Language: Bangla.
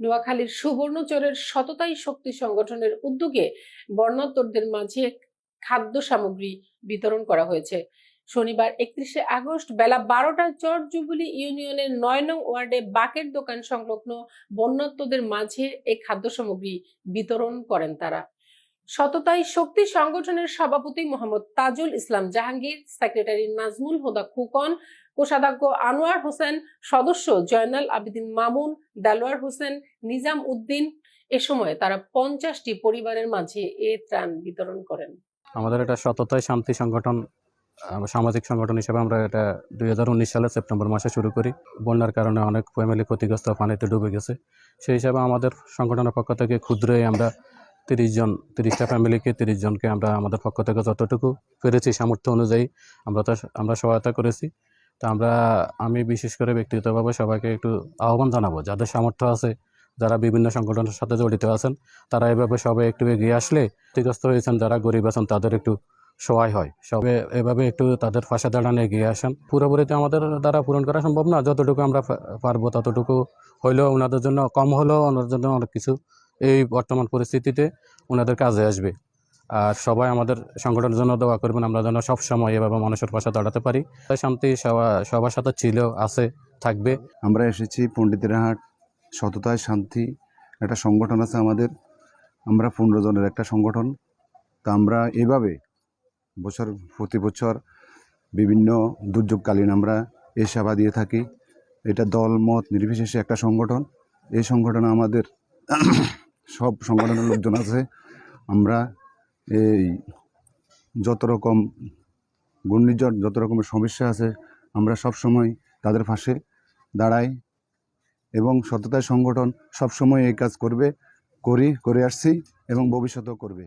নোয়াখালীর সুবর্ণচরের সততাই শক্তি সংগঠনের উদ্যোগে বর্ণাত্তরদের মাঝে খাদ্য সামগ্রী বিতরণ করা হয়েছে। শনিবার একত্রিশে আগস্ট বেলা বারোটা চর জুবিলি ইউনিয়নের নয় নং ওয়ার্ডে বাকের দোকান সংলগ্ন বন্যাত্মদের মাঝে এই খাদ্য সামগ্রী বিতরণ করেন তারা। সততাই শক্তি সংগঠনের সভাপতি মোহাম্মদ তাজুল ইসলাম জাহাঙ্গীর, সেক্রেটারি নাজমুল হুদা খুকন, কোষাধ্যক্ষ আনোয়ার হোসেন, সদস্য জয়নাল আবিদিন মামুন, দেলোয়ার হোসেন, নিজাম উদ্দিন। এ সময় তারা পঞ্চাশটি পরিবারের মাঝে এ ত্রাণ বিতরণ করেন। আমাদের এটা সততায় শান্তি সংগঠন সামাজিক সংগঠন হিসেবে আমরা এটা দুই হাজার উনিশ সালে সেপ্টেম্বর মাসে শুরু করি। বন্যার কারণে অনেক ফ্যামিলি ক্ষতিগ্রস্ত, পানিতে ডুবে গেছে। সেই হিসাবে আমাদের সংগঠনের পক্ষ থেকে ক্ষুদ্রই আমরা তিরিশ জন, তিরিশটা ফ্যামিলিকে তিরিশ জনকে আমরা আমাদের পক্ষ থেকে যতটুকু পেরেছি সামর্থ্য অনুযায়ী আমরা তো, আমরা সহায়তা করেছি। তা আমরা, আমি বিশেষ করে ব্যক্তিগতভাবে সবাইকে একটু আহ্বান জানাব, যাদের সামর্থ্য আছে, যারা বিভিন্ন সংগঠনের সাথে জড়িত আছেন, তারা এভাবে সবাই একটু এগিয়ে আসলে ক্ষতিগ্রস্ত হয়েছেন, যারা গরিব আছেন, তাদের একটু সহায় হয়। সবে এভাবে একটু তাদের পাশে দাঁড়ানো, এগিয়ে আসেন। পুরোপুরিতে আমাদের দ্বারা পূরণ করা সম্ভব না, যতটুকু আমরা পারব ততটুকু হইলেও ওনাদের জন্য কম হলেও ওনাদের জন্য অনেক কিছু এই বর্তমান পরিস্থিতিতে ওনাদের কাজে আসবে। আর সবাই আমাদের সংগঠনের জন্য দোয়া করবেন, আমরা যেন সবসময় এভাবে মানুষের পাশে দাঁড়াতে পারি। তাই শান্তি, সবা, সবার সাথে ছিল, আছে, থাকবে। আমরা এসেছি পণ্ডিতেরহাট সততায় শান্তি, একটা সংগঠন আছে আমাদের। আমরা পনেরো জনের একটা সংগঠন। তা আমরা এভাবে বছর প্রতি বছর বিভিন্ন দুর্যোগকালীন আমরা এই সেবা দিয়ে থাকি। এটা দল, মত নির্বিশেষে একটা সংগঠন। এই সংগঠনে আমাদের সব সংগঠনের লোকজন আছে। আমরা এই যত রকম ঘূর্ণিঝড়, যত রকমের সমস্যা আছে, আমরা সব সময় তাদের পাশে দাঁড়াই এবং সততায় সংগঠন সব সময় এই কাজ করবে, করি, করে আসছি এবং ভবিষ্যতেও করবে।